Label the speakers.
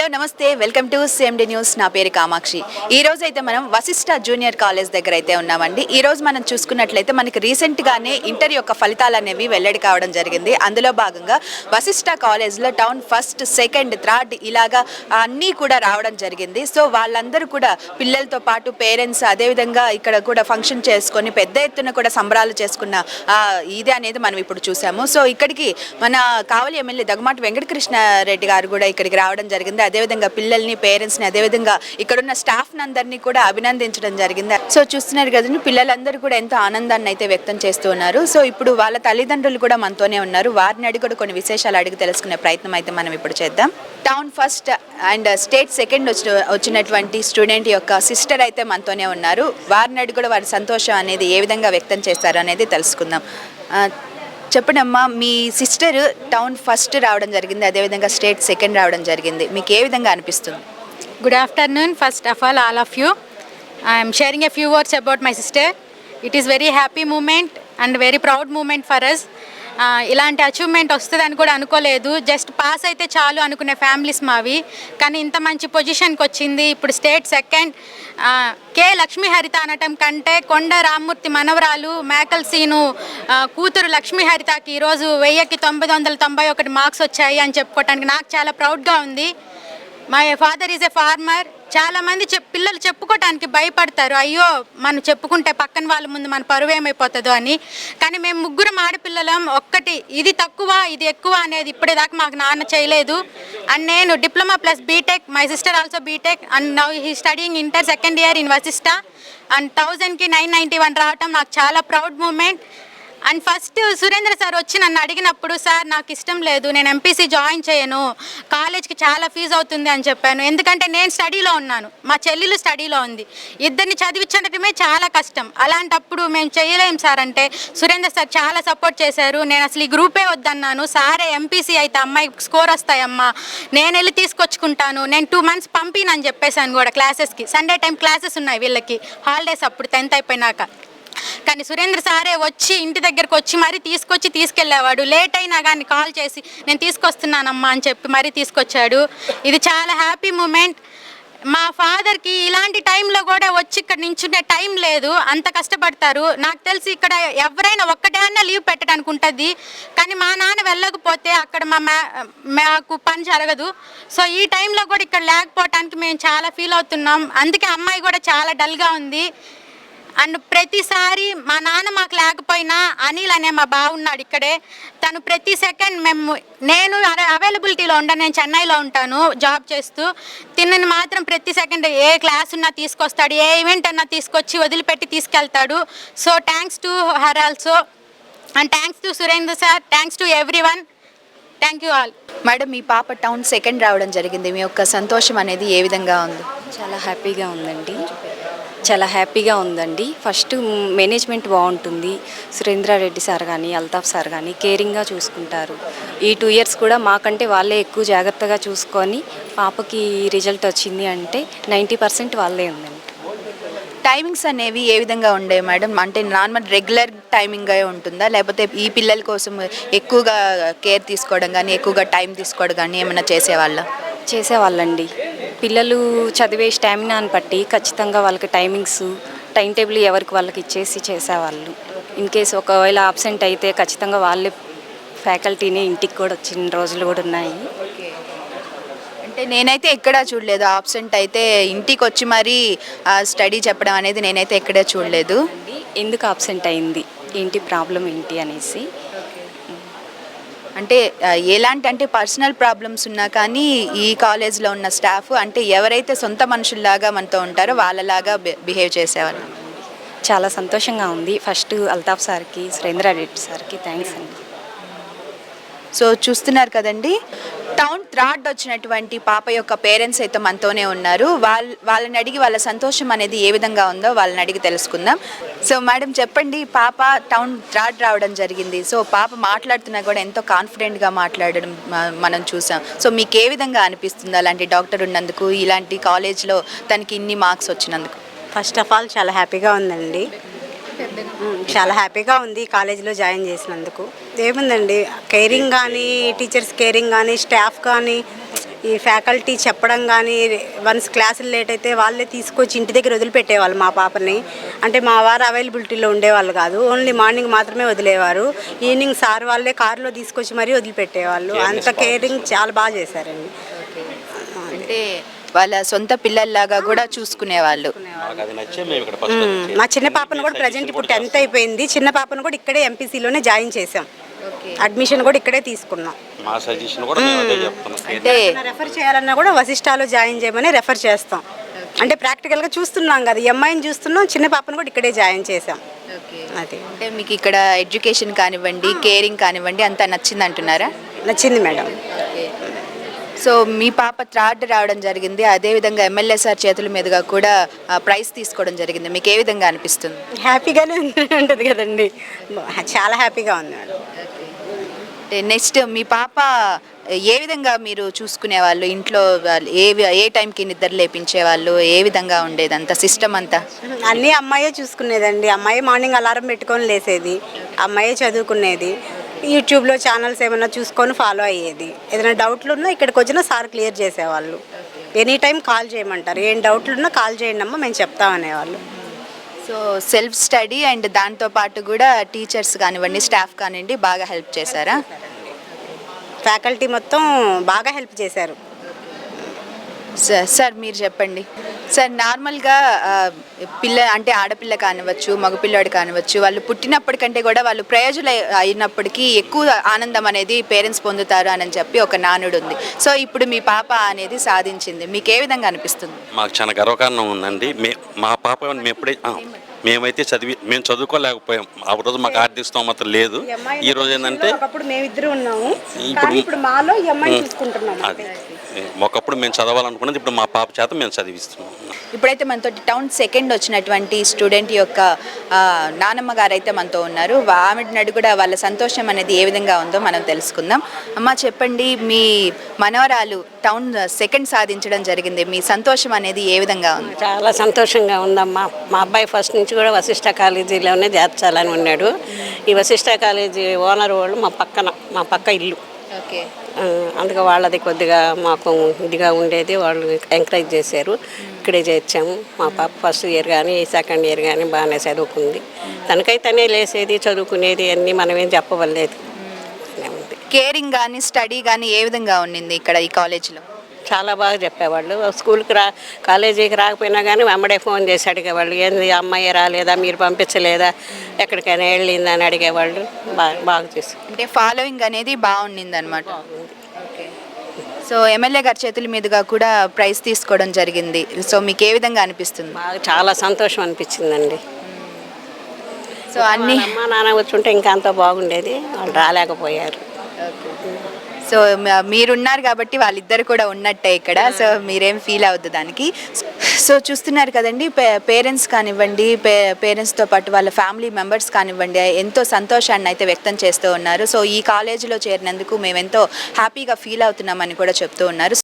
Speaker 1: Hello నమస్తే. Welcome to CMD news నా పేరు కామాక్షి. ఈ రోజు అయితే మనం వశిష్ఠ జూనియర్ కాలేజ్ దగ్గర అయితే ఉన్నామండి. ఈ రోజు మనం చూసుకున్నట్లయితే మనకి రీసెంట్గానే ఇంటర్ యొక్క ఫలితాలు అనేవి వెల్లడి కావడం జరిగింది. అందులో భాగంగా వశిష్ఠ కాలేజ్లో టౌన్ ఫస్ట్ సెకండ్ థర్డ్ ఇలాగా అన్నీ కూడా రావడం జరిగింది. సో వాళ్ళందరూ కూడా పిల్లలతో పాటు పేరెంట్స్ అదేవిధంగా ఇక్కడ కూడా ఫంక్షన్ చేసుకొని పెద్ద ఎత్తున కూడా సంబరాలు చేసుకున్న ఆ, అనేది మనం ఇప్పుడు చూసాము. సో ఇక్కడికి మన కావలి ఎమ్మెల్యే దగ్గమాటి వెంకటకృష్ణారెడ్డి గారు కూడా ఇక్కడికి రావడం జరిగింది. అదేవిధంగా పిల్లల్ని పేరెంట్స్ని అదేవిధంగా ఇక్కడున్న స్టాఫ్ని అందరినీ కూడా అభినందించడం జరిగింది. సో చూస్తున్నారు కదండి పిల్లలందరూ కూడా ఎంతో ఆనందాన్ని అయితే వ్యక్తం చేస్తూ ఉన్నారు. సో ఇప్పుడు వాళ్ళ తల్లిదండ్రులు కూడా మనతోనే ఉన్నారు. వారిని అడిగి కూడా కొన్ని విశేషాలు అడిగి తెలుసుకునే ప్రయత్నం అయితే మనం ఇప్పుడు చేద్దాం. Town first and state second వచ్చిన వచ్చినటువంటి స్టూడెంట్ యొక్క సిస్టర్ అయితే మనతోనే ఉన్నారు. వారిని అడిగి కూడా వారి సంతోషం అనేది ఏ విధంగా వ్యక్తం చేస్తారు అనేది తెలుసుకుందాం. చెప్పండి అమ్మా మీ సిస్టర్ టౌన్ ఫస్ట్ రావడం జరిగింది అదేవిధంగా స్టేట్ సెకండ్ రావడం జరిగింది. మీకు ఏ విధంగా అనిపిస్తుంది?
Speaker 2: Good afternoon first of all all of you I'm sharing a few words about my sister it is very happy moment and very proud moment for us ఇలాంటి అచీవ్మెంట్ వస్తుందని కూడా అనుకోలేదు. జస్ట్ పాస్ అయితే చాలు అనుకునే ఫ్యామిలీస్ మావి. కానీ ఇంత మంచి పొజిషన్కి వచ్చింది. ఇప్పుడు state second K Lakshmi Haritha అనటం కంటే కొండ రామ్మూర్తి మనవరాలు మేకల్ సీను కూతురు లక్ష్మీ హరితకి ఈరోజు వెయ్యికి తొమ్మిది వందల తొంభై ఒకటి మార్క్స్ వచ్చాయి అని చెప్పుకోవటానికి నాకు చాలా ప్రౌడ్గా ఉంది. My father is a farmer చాలామంది చెప్ పిల్లలు చెప్పుకోవటానికి భయపడతారు. అయ్యో మనం చెప్పుకుంటే పక్కన వాళ్ళ ముందు మన పరువు ఏమైపోతుందో అని. కానీ మేము ముగ్గురం ఆడపిల్లలం. ఒక్కటి ఇది తక్కువ ఇది ఎక్కువ అనేది ఇప్పటిదాకా మాకు నాన్న చేయలేదు. అండ్ నేను diploma plus BTech my sister also BTech. And now he studying inter second year in Vasishta and థౌజండ్కి నైన్ నైంటీ వన్ రావటం నాకు చాలా proud moment. And first Surendra sir వచ్చి నన్ను అడిగినప్పుడు సార్ నాకు ఇష్టం లేదు నేను ఎంపీసీ జాయిన్ చేయను కాలేజ్కి చాలా ఫీజు అవుతుంది అని చెప్పాను. ఎందుకంటే నేను స్టడీలో ఉన్నాను. మా చెల్లెలు స్టడీలో ఉంది. ఇద్దరిని చదివించడమే చాలా కష్టం. అలాంటప్పుడు మేము చేయలేం సార్ అంటే సురేంద్ర సార్ చాలా సపోర్ట్ చేశారు. నేను అసలు ఈ గ్రూపే వద్దన్నాను. సారే ఎంపీసీ అయితే అమ్మాయి స్కోర్ వస్తాయమ్మా. నేను వెళ్ళి తీసుకొచ్చుకుంటాను. నేను టూ మంత్స్ పంపినని చెప్పేశాను కూడా క్లాసెస్కి సండే టైం క్లాసెస్ ఉన్నాయి వీళ్ళకి. హాలిడేస్ అప్పుడు టెన్త్ అయిపోయినాక. కానీ సురేంద్ర సారే వచ్చి ఇంటి దగ్గరకు వచ్చి మరీ తీసుకొచ్చి తీసుకెళ్ళేవాడు. లేట్ అయినా కానీ కాల్ చేసి నేను తీసుకొస్తున్నానమ్మా అని చెప్పి మరీ తీసుకొచ్చాడు. ఇది చాలా హ్యాపీ మూమెంట్. మా ఫాదర్కి ఇలాంటి టైంలో కూడా వచ్చి ఇక్కడ నించునే టైం లేదు. అంత కష్టపడతారు. నాకు తెలిసి ఇక్కడ ఎవరైనా ఒక్కటే అన్నా లీవ్ పెట్టడానికి ఉంటుంది. కానీ మా నాన్న వెళ్ళకపోతే అక్కడ మా మ్యా మాకు పని జరగదు. సో ఈ టైంలో కూడా ఇక్కడ లేకపోవటానికి మేము చాలా ఫీల్ అవుతున్నాం. అందుకే అమ్మాయి కూడా చాలా డల్గా ఉంది. అండ్ ప్రతిసారి మా నాన్న మాకు లేకపోయినా అనిల్ అనే మా బావ ఉన్నాడు ఇక్కడే. తను ప్రతి సెకండ్ మేము నేను అవైలబిలిటీలో ఉంటాను నేను చెన్నైలో ఉంటాను జాబ్ చేస్తూ. తిన్నని మాత్రం ప్రతి సెకండ్ ఏ క్లాస్ ఉన్నా తీసుకొస్తాడు ఏ ఈవెంట్ అన్నా తీసుకొచ్చి వదిలిపెట్టి తీసుకెళ్తాడు. So thanks to her also and thanks to Surendra sir thanks to everyone thank you all
Speaker 1: madam మీ పాప టౌన్ సెకండ్ రావడం జరిగింది. మీ యొక్క సంతోషం అనేది ఏ విధంగా ఉంది?
Speaker 3: చాలా హ్యాపీగా ఉందండి. చాలా హ్యాపీగా ఉందండి. ఫస్ట్ మేనేజ్మెంట్ బాగుంటుంది. సురేంద్రారెడ్డి సార్ కానీ అల్తాఫ్ సార్ కానీ కేరింగ్గా చూసుకుంటారు. ఈ టూ ఇయర్స్ కూడా మాకంటే వాళ్ళే ఎక్కువ జాగ్రత్తగా చూసుకొని పాపకి రిజల్ట్ వచ్చింది అంటే నైంటీ పర్సెంట్ వాళ్ళే ఉందండి.
Speaker 1: టైమింగ్స్ అనేవి ఏ విధంగా ఉండే మేడం? అంటే నార్మల్ రెగ్యులర్ టైమింగ్ ఉంటుందా? లేకపోతే ఈ పిల్లల కోసం ఎక్కువగా కేర్ తీసుకోవడం కానీ ఎక్కువగా టైం తీసుకోవడం కానీ ఏమైనా చేసేవాళ్ళ?
Speaker 3: చేసేవాళ్ళండి. పిల్లలు చదివే స్టామినాని బట్టి ఖచ్చితంగా వాళ్ళకి టైమింగ్స్ టైం టేబుల్ ఎవరికి వాళ్ళకి ఇచ్చేసి చేసేవాళ్ళు. ఇన్ కేసు ఒకవేళ ఆబ్సెంట్ అయితే ఖచ్చితంగా వాళ్ళే ఫ్యాకల్టీని ఇంటికి కూడా వచ్చిన రోజులు కూడా ఉన్నాయి.
Speaker 1: అంటే నేనైతే ఎక్కడా చూడలేదు. ఆబ్సెంట్ అయితే ఇంటికి వచ్చి మరీ స్టడీ చెప్పడం అనేది నేనైతే ఎక్కడా చూడలేదు.
Speaker 3: ఎందుకు ఆబ్సెంట్ అయింది? ఏంటి ప్రాబ్లం ఏంటి అనేసి.
Speaker 1: అంటే ఎలాంటి అంటే పర్సనల్ ప్రాబ్లమ్స్ ఉన్నా కానీ ఈ కాలేజ్లో ఉన్న స్టాఫ్ అంటే ఎవరైతే సొంత మనుషుల్లాగా మనతో ఉంటారో వాళ్ళలాగా బిహేవ్ చేసేవాళ్ళు.
Speaker 3: చాలా సంతోషంగా ఉంది. ఫస్ట్ అల్తాఫ్ సార్కి సురేంద్రారెడ్డి సార్కి థ్యాంక్స్ అండి.
Speaker 1: సో చూస్తున్నారు కదండి. టౌన్ థ్రాడ్ వచ్చినటువంటి పాప యొక్క పేరెంట్స్ అయితే మనతోనే ఉన్నారు. వాళ్ళ వాళ్ళని అడిగి వాళ్ళ సంతోషం అనేది ఏ విధంగా ఉందో వాళ్ళని అడిగి తెలుసుకుందాం. సో మేడం చెప్పండి పాప టౌన్ థ్రాడ్ రావడం జరిగింది. సో పాప మాట్లాడుతున్నా కూడా ఎంతో కాన్ఫిడెంట్గా మాట్లాడడం మనం చూసాం. సో మీకు ఏ విధంగా అనిపిస్తుంది అలాంటి డాక్టర్ ఉన్నందుకు ఇలాంటి కాలేజ్లో తనకి ఇన్ని మార్క్స్ వచ్చినందుకు?
Speaker 4: ఫస్ట్ ఆఫ్ ఆల్ చాలా హ్యాపీగా ఉందండి. చాలా హ్యాపీగా ఉంది కాలేజీలో జాయిన్ చేసినందుకు. ఏముందండి కేరింగ్ కానీ టీచర్స్ కేరింగ్ కానీ స్టాఫ్ కానీ ఈ ఫ్యాకల్టీ చెప్పడం కానీ వన్స్ క్లాసులు లేట్ అయితే వాళ్ళే తీసుకొచ్చి ఇంటి దగ్గర వదిలిపెట్టేవాళ్ళు మా పాపని. అంటే మా వారు అవైలబిలిటీలో ఉండేవాళ్ళు కాదు ఓన్లీ మార్నింగ్ మాత్రమే వదిలేవారు. ఈవినింగ్ సార్ వాళ్ళే కారులో తీసుకొచ్చి మరీ వదిలిపెట్టేవాళ్ళు. అంత కేరింగ్ చాలా బాగా చేశారండి.
Speaker 1: అంటే వాళ్ళ సొంత పిల్లల్లాగా కూడా చూసుకునేవాళ్ళు.
Speaker 5: మాకు అది నచ్చే మేము ఇక్కడ ఫస్ట్
Speaker 4: మ్మ్. మా చిన్న పాపను కూడా ప్రజెంట్ ఇప్పుడు టెన్త్ అయిపోయింది. చిన్న పాపను కూడా ఇక్కడే ఎంపీసీలోనే జాయిన్ చేసాం అడ్మిషన్ కూడా ఇక్కడే తీసుకున్నాం.
Speaker 5: మా సజెషన్ కూడా మేము అదే చెప్తున్నాం.
Speaker 1: అంటే
Speaker 4: రెఫర్ చేయాలన్నా కూడా వశిష్టాలో జాయిన్ చేయమని రెఫర్ చేస్తాం. అంటే ప్రాక్టికల్గా చూస్తున్నాం కదా అమ్మాయిని చూస్తున్నాం చిన్న పాపను కూడా ఇక్కడే జాయిన్ చేసాం అది.
Speaker 1: అంటే మీకు ఇక్కడ ఎడ్యుకేషన్ కానివ్వండి కేరింగ్ కానివ్వండి అంతా నచ్చింది అంటున్నారా
Speaker 4: నచ్చింది మేడం.
Speaker 1: సో మీ పాప థర్డ్ రావడం జరిగింది. అదేవిధంగా ఎమ్మెల్యే సార్ చేతుల మీదుగా కూడా ప్రైజ్ తీసుకోవడం జరిగింది. మీకు ఏ విధంగా అనిపిస్తుంది?
Speaker 4: హ్యాపీగానే ఉంటుంది కదండి. చాలా హ్యాపీగా
Speaker 1: అంటే నెక్స్ట్ మీ పాప ఏ విధంగా మీరు ఇంట్లో వాళ్ళు ఏ ఏ టైంకి నిద్ర లేపించేవాళ్ళు? ఏ విధంగా ఉండేది అంత సిస్టమ్ అంతా?
Speaker 4: అన్నీ అమ్మాయే చూసుకునేదండి. అమ్మాయి మార్నింగ్ అలారం పెట్టుకొని లేసేది. అమ్మాయే చదువుకునేది. యూట్యూబ్లో ఛానల్స్ ఏమైనా చూసుకొని ఫాలో అయ్యేది. ఏదైనా డౌట్లు ఉన్నా ఇక్కడికి వచ్చినా సార్ క్లియర్ చేసేవాళ్ళు. ఎనీ టైం కాల్ చేయమంటారు. ఏం డౌట్లు ఉన్నా కాల్ చేయండి అమ్మా మేము చెప్తామనేవాళ్ళు
Speaker 1: సో సెల్ఫ్ స్టడీ అండ్ దాంతో పాటు కూడా టీచర్స్ కానివ్వండి స్టాఫ్ కానివ్వండి బాగా హెల్ప్ చేశారా?
Speaker 4: ఫ్యాకల్టీ మొత్తం బాగా హెల్ప్ చేశారు.
Speaker 1: సార్ సార్ మీరు చెప్పండి. సార్ నార్మల్గా పిల్ల అంటే ఆడపిల్ల కానివచ్చు మగపిల్లాడు కానివచ్చు వాళ్ళు పుట్టినప్పటికంటే కూడా వాళ్ళు ప్రయోజులు అయినప్పటికీ ఎక్కువ ఆనందం అనేది పేరెంట్స్ పొందుతారు అని చెప్పి ఒక నానుడు ఉంది సో ఇప్పుడు మీ పాప అనేది సాధించింది. మీకు ఏ విధంగా అనిపిస్తుంది?
Speaker 5: మాకు చాలా గర్వకారణం ఉందండి. మే మా పాప మేము ఎప్పుడే మేమైతే చదివి మేము చదువుకోలేకపోయాం. ఆ రోజు మాకు ఆర్థిక స్తోమత లేదు. ఈ రోజు ఏంటంటే
Speaker 4: ఒకప్పుడు మేమిద్దరు ఉన్నాము.
Speaker 5: ఇప్పుడు-
Speaker 4: ఇప్పుడు మాలో
Speaker 5: అది. ఒకప్పుడు మేము చదవాలనుకున్నది ఇప్పుడు మా పాప చేత మేము చదివిస్తున్నాం.
Speaker 1: ఇప్పుడైతే మనతో టౌన్ సెకండ్ వచ్చినటువంటి స్టూడెంట్ యొక్క నానమ్మ గారు అయితే మనతో ఉన్నారు. ఆవిడ కూడా వాళ్ళ సంతోషం అనేది ఏ విధంగా ఉందో మనం తెలుసుకుందాం. అమ్మ చెప్పండి మీ మనవరాలు టౌన్ సెకండ్ సాధించడం జరిగింది. మీ సంతోషం అనేది ఏ విధంగా ఉంది?
Speaker 6: చాలా సంతోషంగా ఉందమ్మా. మా అబ్బాయి ఫస్ట్ నుంచి కూడా వశిష్ట కాలేజీలోనే చేర్చాలని ఉన్నాడు. ఈ వశిష్ట కాలేజీ ఓనర్ వాళ్ళు మా పక్కన మా పక్క ఇల్లు.
Speaker 1: ఓకే.
Speaker 6: అందుకే వాళ్ళది కొద్దిగా మాకు ఇదిగా ఉండేది. వాళ్ళు ఎంకరేజ్ చేశారు. ఇక్కడే చేర్చాము. మా పాప ఫస్ట్ ఇయర్ కానీ సెకండ్ ఇయర్ కానీ బాగానే చదువుకుంది. తనకై తనే లేసేది చదువుకునేది అన్నీ మనమేం చెప్పవలేదు
Speaker 1: కేరింగ్ కానీ స్టడీ కానీ ఏ విధంగా ఉండింది ఇక్కడ ఈ కాలేజీలో?
Speaker 6: చాలా బాగా చెప్పేవాళ్ళు. స్కూల్కి రా కాలేజీకి రాకపోయినా కానీ వెంబడే ఫోన్ చేసి అడిగేవాళ్ళు ఏంది అమ్మాయి రాలేదా మీరు పంపించలేదా ఎక్కడికైనా వెళ్ళిందా అని అడిగేవాళ్ళు. బాగా బాగా చేసి
Speaker 1: అంటే ఫాలోయింగ్ అనేది బాగుండింది అనమాట సో ఎమ్మెల్యే గారి చేతుల మీదుగా కూడా ప్రైజ్ తీసుకోవడం జరిగింది. సో మీకు ఏ విధంగా అనిపిస్తుంది?
Speaker 6: బాగా చాలా సంతోషం అనిపించిందండి.
Speaker 1: సో అన్ని
Speaker 6: అమ్మ నాన్న వచ్చుంటే ఇంకా అంత బాగుండేది. వాళ్ళు రాలేకపోయారు.
Speaker 1: సో మీరున్నారు కాబట్టి వాళ్ళిద్దరు కూడా ఉన్నట్టే ఇక్కడ. సో మీరేం ఫీల్ అవ్వద్దు దానికి. సో చూస్తున్నారు కదండి పేరెంట్స్ కానివ్వండి పే పేరెంట్స్తో పాటు వాళ్ళ ఫ్యామిలీ మెంబర్స్ కానివ్వండి ఎంతో సంతోషాన్ని అయితే వ్యక్తం చేస్తూ ఉన్నారు. సో ఈ కాలేజీలో చేరినందుకు మేము ఎంతో హ్యాపీగా ఫీల్ అవుతున్నామని కూడా చెప్తూ ఉన్నారు.